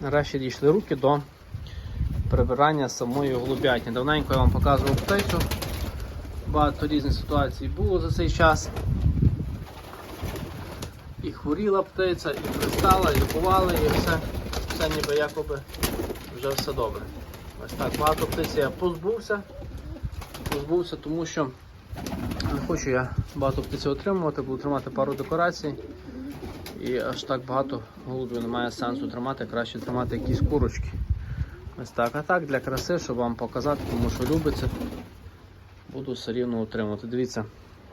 нарешті дійшли руки до прибирання самої голубятні. Давненько я вам показував птицю. Багато різних ситуацій було за цей час. І хворіла птиця, і пристала, і лікували, і все, все ніби якоби вже все добре. Ось так, багато птиці я позбувся. Позбувся, тому що не хочу я багато птиці отримувати, буду тримати пару декорацій. І аж так багато голубів немає сенсу тримати, краще тримати якісь курочки. Ось так. А так для краси, щоб вам показати, тому що любиться, буду все рівно утримувати. Дивіться,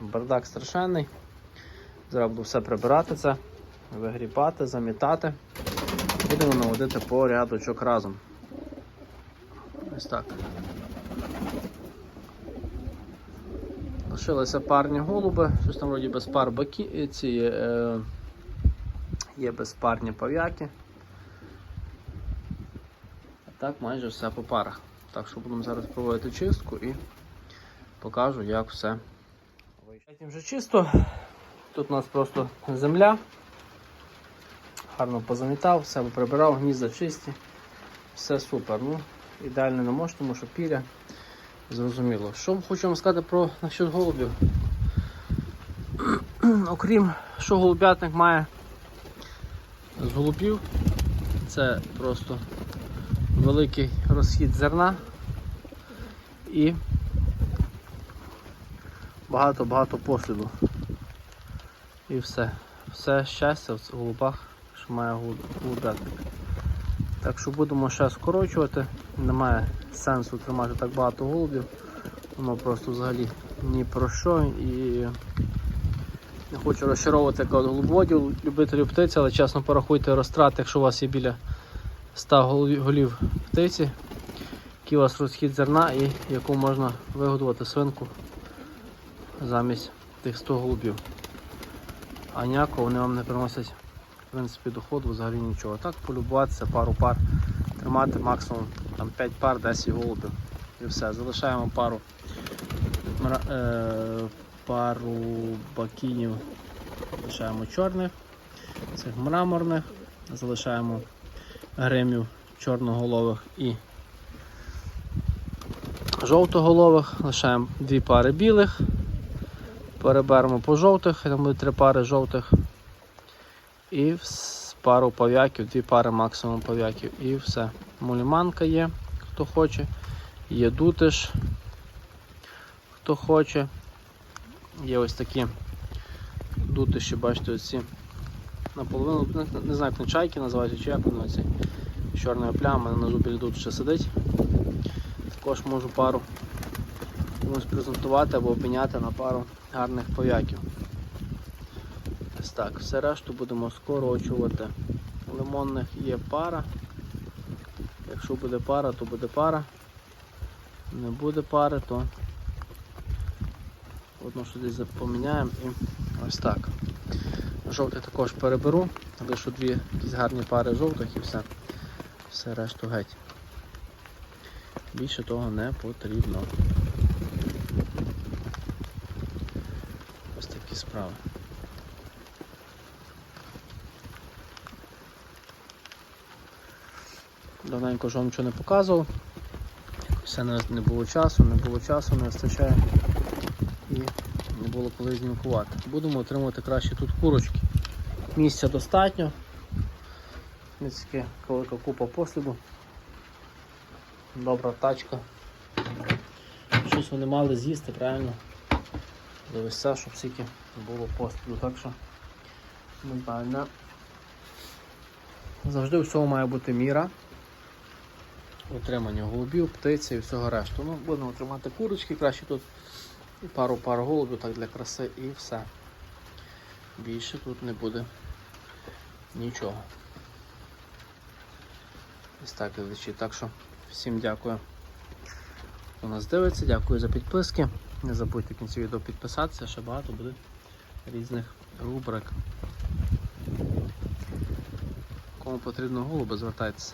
бардак страшенний. Зараз буду все прибирати це, вигрібати, замітати. Будемо наводити порядочок разом. Ось так. Лишилися парні голуби, щось там вроді без пар бакі, ці е, є безпарні пав'яки. А так майже все по парах. Так що будемо зараз проводити чистку і покажу, як все вийшло. Вже чисто. Тут у нас просто земля. Гарно позамітав, все прибирав, гнізда чисті. Все супер. Ну, Ідеально не можу, тому що піря. Зрозуміло. Що хочу вам сказати про насчет голубів? Окрім що голубятник має з голубів, це просто великий розхід зерна і багато-багато посліду. І все. Все щастя в голубах, що має голуб- голубятник. Так що будемо ще скорочувати, немає сенсу тримати так багато голубів. Воно просто взагалі ні про що і не хочу розчаровувати як голубоводів, любителів птиці, але чесно порахуйте розтрати, якщо у вас є біля 100 голів- голів птиці, який у вас розхід зерна і яку можна вигодувати свинку замість тих 100 голубів. А ніякого вони вам не приносять в принципі доходу взагалі нічого. Так полюбуватися, пару пар, тримати максимум там, 5 пар, 10 голубів. І все. Залишаємо пару е, пару бакінів, залишаємо чорних, цих мраморних, залишаємо гримів чорноголових і жовтоголових, лишаємо дві пари білих, переберемо по жовтих, там буде три пари жовтих. І пару пав'яків, дві пари максимум пав'яків. І все. Муліманка є, хто хоче. Є дутиш, хто хоче. Є ось такі дутиші, бачите, оці наполовину, не, не знаю, як на чайки називаються, чи як вони оці. з Чорною плямою на зубі дутиша сидить. Також можу пару комусь презентувати або обміняти на пару гарних пав'яків. Ось так, все решту будемо скорочувати. Лимонних є пара. Якщо буде пара, то буде пара. Не буде пари, то одно що десь поміняємо і ось так. Жовтий також переберу, лишу дві якісь гарні пари жовтих і все. Все решту геть. Більше того не потрібно. Ось такі справи. Давненько ж вам нічого не показував. Все не було часу, не було часу, не вистачає і не було коли знімкувати. Будемо отримувати краще тут курочки. Місця достатньо. Таке велика купа посліду. Добра тачка. Щось вони мали з'їсти, правильно? Довести, щоб стільки було посліду. Так що не. Завжди у всьому має бути міра утримання голубів, птиці і всього решту. Ну, будемо отримати курочки, краще тут і пару пар голубів так для краси і все. Більше тут не буде нічого. Ось так глядачі. Так що всім дякую, хто нас дивиться, дякую за підписки. Не забудьте в кінці відео підписатися, ще багато буде різних рубрик. Кому потрібно голуби, звертайтеся.